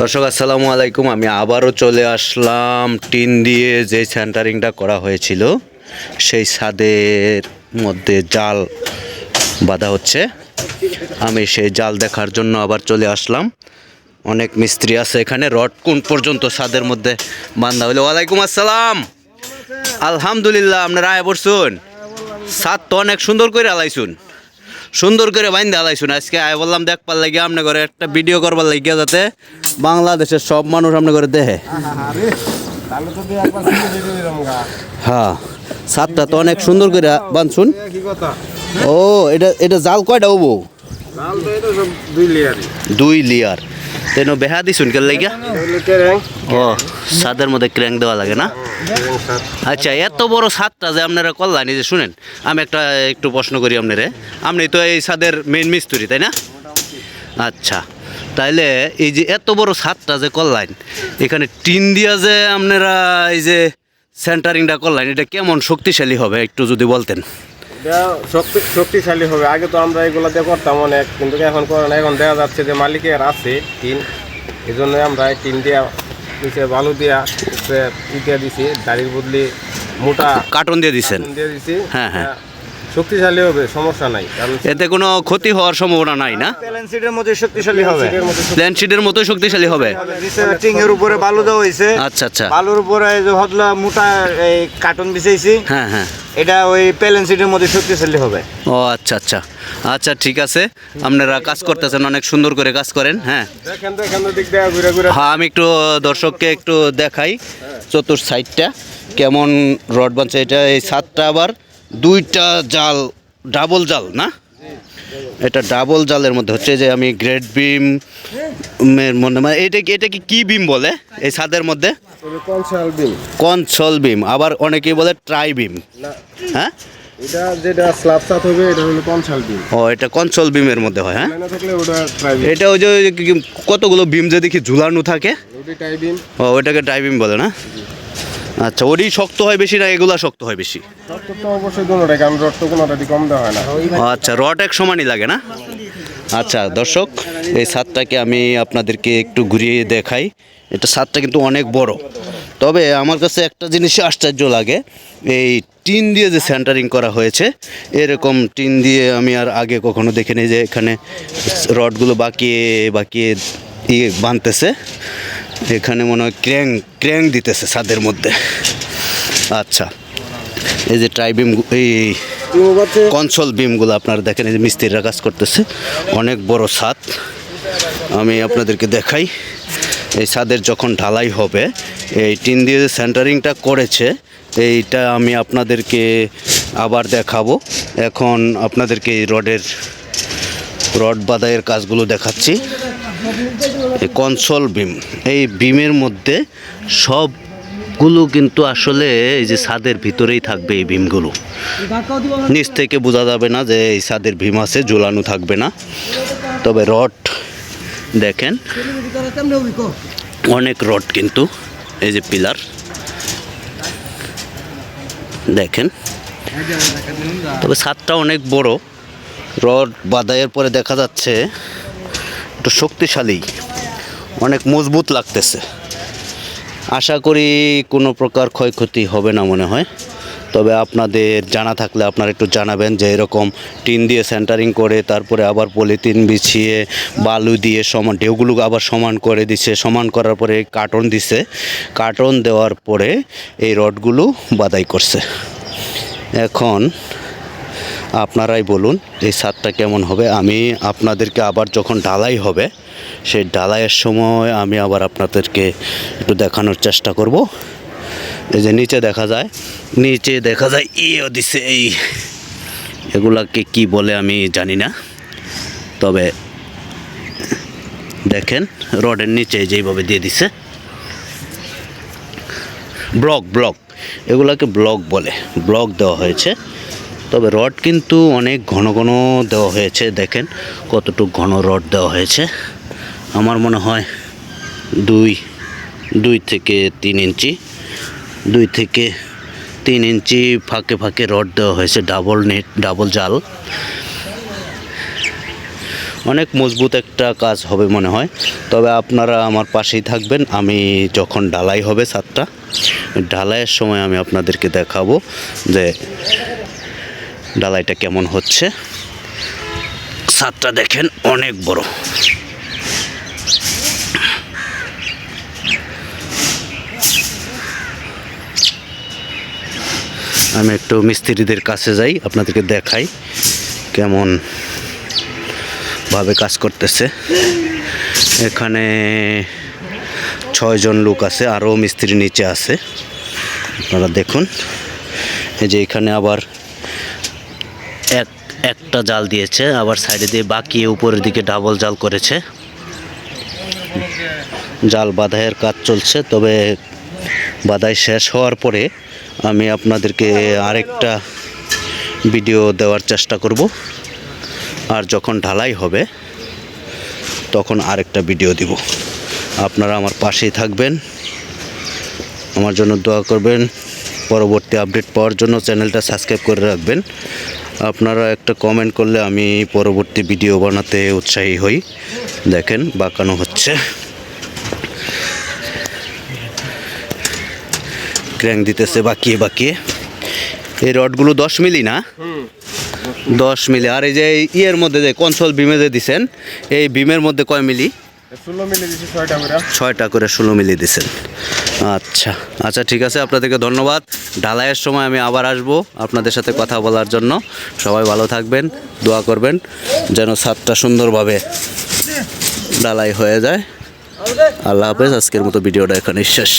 দর্শক, আসসালামু আলাইকুম। আমি আবারও চলে আসলাম টিন দিয়ে যে সেন্টারিংটা করা হয়েছিল, সেই ছাদের মধ্যে জাল বাঁধা হচ্ছে। আমি সেই জাল দেখার জন্য আবার চলে আসলাম। অনেক মিস্ত্রি আছে এখানে, রড কোন পর্যন্ত ছাদের মধ্যে বান্ধা হলো। ওয়ালাইকুম আসসালাম। আলহামদুলিল্লাহ, আপনারা আয় পড়ছুন ছাদ তো অনেক সুন্দর করে আলাইছুন সুন্দর করে বাইন বাইন্দে না আজকে আয় বললাম দেখবার লাগে আপনার ঘরে একটা ভিডিও করবার লাগিয়া যাতে বাংলাদেশের সব মানুষ আপনার ঘরে দেখে। হ্যাঁ সাতটা তো অনেক সুন্দর করে বানছুন ও এটা এটা জাল কয়টা হব? দুই লিয়ার। তেন বেহা দিছুন কে লাগিয়া? ও ছাদের মধ্যে ক্র্যাঙ্ক দেওয়া লাগে না? আচ্ছা এত বড় ছাদটা যে আপনারা করলেন যে শুনেন, আমি একটা একটু প্রশ্ন করি আপনারে। আপনি তো এই ছাদের মেন মিস্ত্রি, তাই না? আচ্ছা তাইলে এই যে এত বড় ছাদটা যে করলেন এখানে টিন দিয়া যে আপনারা এই যে সেন্টারিংটা করলেন এটা কেমন শক্তিশালী হবে, একটু যদি বলতেন? শক্তিশালী হবে। আগে তো আমরা এগুলো দিয়ে করতাম অনেক কিন্তু এখন করে না। এখন দেখা যাচ্ছে যে মালিকের আছে টিন এই জন্য আমরা টিন দিয়া নিচে বালু দিয়া উপরে ই দিছি দাড়ির বদলি মোটা কার্টন দিয়ে দিছেন। দিয়ে দিছি। হ্যাঁ, হ্যাঁ। শক্তিশালী হবে সমস্যা নাই কারণ এতে কোনো ক্ষতি হওয়ার সম্ভাবনা নাই না? ব্যালেন্সিটের মধ্যে শক্তিশালী হবে। প্ল্যান শিটের মতোই শক্তিশালী হবে? টিং এর উপরে বালু দেওয়া হয়েছে। আচ্ছা আচ্ছা। বালুর উপরে যে হদলা মোটা এই কার্টন বিছাইছি। হ্যাঁ হ্যাঁ। এটা ওই প্যালেন্সিটের মধ্যে শক্তিশালী হবে। ও আচ্ছা আচ্ছা। আচ্ছা ঠিক আছে। আপনারা কাজ করতেছেন অনেক সুন্দর করে কাজ করেন হ্যাঁ। দেখেন তো এখান দিক দিয়ে ঘুরে ঘুরে। হ্যাঁ আমি একটু দর্শককে একটু দেখাই চতুর সাইডটা কেমন রড বানছে এটা এই সাতটা আবার দুইটা জাল ডাবল জাল না? এটা ডাবল জালের মধ্যে হচ্ছে যে আমি গ্রেট বিম এর মধ্যে মানে এটা কি এটা কি কি বিম বলে? এই ছাদের মধ্যে? কনসাল বিম কনসল বিম আবার অনেকেই বলে ট্রাই বিম হ্যাঁ? এটা যেটা স্ল্যাব সাত হবে এটা হলো কনসাল বিম ও এটা কনসল বিমের মধ্যে হয় হ্যাঁ? এটা ওই যে কতগুলো বিম যে দেখি ঝুলানো থাকে? ওটি টাই বিম ও ওইটাকে ট্রাই বিম বলে না? আচ্ছা ওরই শক্ত হয় বেশি না এগুলা শক্ত হয় বেশি? অবশ্যই দুটোটাই কারণ রক্ত কোনোটা কম দেওয়া হয় না। আচ্ছা রড এক সমানই লাগে না? আচ্ছা দর্শক এই ছাদটাকে আমি আপনাদেরকে একটু ঘুরিয়ে দেখাই। এটা ছাদটা কিন্তু অনেক বড়। তবে আমার কাছে একটা জিনিস আশ্চর্য লাগে এই টিন দিয়ে যে সেন্টারিং করা হয়েছে এরকম টিন দিয়ে আমি আর আগে কখনো দেখিনি যে এখানে রডগুলো বাঁকিয়ে বাঁকিয়ে ইয়ে বানতেছে এখানে মনে হয় ক্র্যাং ক্র্যাং দিতেছে ছাদের মধ্যে। আচ্ছা এই যে ট্রাইবিম এই কনসোল বিমগুলো আপনারা দেখেন, এই যে মিস্ত্রিরা কাজ করতেছে। অনেক বড় ছাদ। আমি আপনাদেরকে দেখাই, এই ছাদের যখন ঢালাই হবে, এই টিন দিয়ে সেন্টারিংটা করেছে, এইটা আমি আপনাদেরকে আবার দেখাবো। এখন আপনাদেরকে এই রডের, রড বাদাইয়ের কাজগুলো দেখাচ্ছি। এই কনসোল বিম এই বিমের মধ্যে সবগুলো কিন্তু আসলে এই যে ছাদের ভিতরেই থাকবে এই বিমগুলো নিচ থেকে বোঝা যাবে না যে এই ছাদের ভীম আছে, ঝুলানো থাকবে না। তবে রড দেখেন, অনেক রড কিন্তু এই যে পিলার। দেখেন, তবে ছাদটা অনেক বড়। রড বাদাইয়ের পরে দেখা যাচ্ছে একটু শক্তিশালী, অনেক মজবুত লাগতেছে। আশা করি কোনো প্রকার ক্ষয়ক্ষতি হবে না মনে হয়। তবে আপনাদের জানা থাকলে আপনারা একটু জানাবেন যে এরকম টিন দিয়ে সেন্টারিং করে, তারপরে আবার পলিথিন বিছিয়ে, বালু দিয়ে সমান, ঢেউগুলো আবার সমান করে দিছে, সমান করার পরে কার্টন দিছে। কার্টন দেওয়ার পরে এই রডগুলো বাদাই করছে। এখন আপনারাই বলুন এই ছাদটা কেমন হবে। আমি আপনাদেরকে আবার যখন ঢালাই হবে, সেই ঢালাইয়ের সময় আমি আবার আপনাদেরকে একটু দেখানোর চেষ্টা করব। এই যে নিচে দেখা যায়, নিচে দেখা যায় ইয়ে দিছে এই এগুলাকে কি বলে আমি জানি না। তবে দেখেন, রডের নিচে যেইভাবে দিয়ে দিছে। ব্লক ব্লক, এগুলাকে ব্লক বলে। ব্লক দেওয়া হয়েছে। তবে রড কিন্তু অনেক ঘন ঘন দেওয়া হয়েছে, দেখেন কতটুকু ঘন রড দেওয়া হয়েছে। আমার মনে হয় দুই দুই থেকে তিন ইঞ্চি, দুই থেকে তিন ইঞ্চি ফাঁকে ফাঁকে রড দেওয়া হয়েছে, ডাবল নেট, ডাবল জাল। অনেক মজবুত একটা কাজ হবে মনে হয়। তবে আপনারা আমার পাশেই থাকবেন, আমি যখন ঢালাই হবে ছাদটা, ঢালাইয়ের সময় আমি আপনাদেরকে দেখাবো যে ঢালাইটা কেমন হচ্ছে? ছাদটা দেখেন অনেক বড়। আমি একটু মিস্ত্রিদের কাছে যাই, আপনাদেরকে দেখাই কেমন ভাবে কাজ করতেছে। এখানে ছয়জন লোক আছে, আরও মিস্ত্রি নিচে আছে। আপনারা দেখুন। এই যে এখানে আবার এক, একটা জাল দিয়েছে, আবার সাইডে দিয়ে বাকি উপরের দিকে ডাবল জাল করেছে। জাল বাঁধাইয়ের কাজ চলছে, তবে বাঁধাই শেষ হওয়ার পরে আমি আপনাদেরকে আরেকটা ভিডিও দেওয়ার চেষ্টা করব। আর যখন ঢালাই হবে, তখন আরেকটা ভিডিও দিব। আপনারা আমার পাশেই থাকবেন। আমার জন্য দোয়া করবেন। পরবর্তী আপডেট পাওয়ার জন্য চ্যানেলটা সাবস্ক্রাইব করে রাখবেন। আপনারা একটা কমেন্ট করলে আমি পরবর্তী ভিডিও বানাতে উৎসাহী হই। দেখেন, বাঁকানো হচ্ছে। ক্র্যাঙ্ক দিতেছে, বাকিয়ে বাকিয়ে। এই রডগুলো দশ মিলি না? দশ মিলি। আর এই যে ইয়ের মধ্যে যে কনসোল বিমে যে দিছেন, এই বিমের মধ্যে কয় মিলি? ছয়টা করে। ষোলো মিলি দিছেন। আচ্ছা আচ্ছা ঠিক আছে, আপনাদেরকে ধন্যবাদ। ঢালাইয়ের সময় আমি আবার আসব আপনাদের সাথে কথা বলার জন্য। সবাই ভালো থাকবেন, দোয়া করবেন, যেন ছাদটা সুন্দরভাবে ঢালাই হয়ে যায়। আল্লাহ হাফেজ, আজকের মতো ভিডিওটা এখানে শেষ।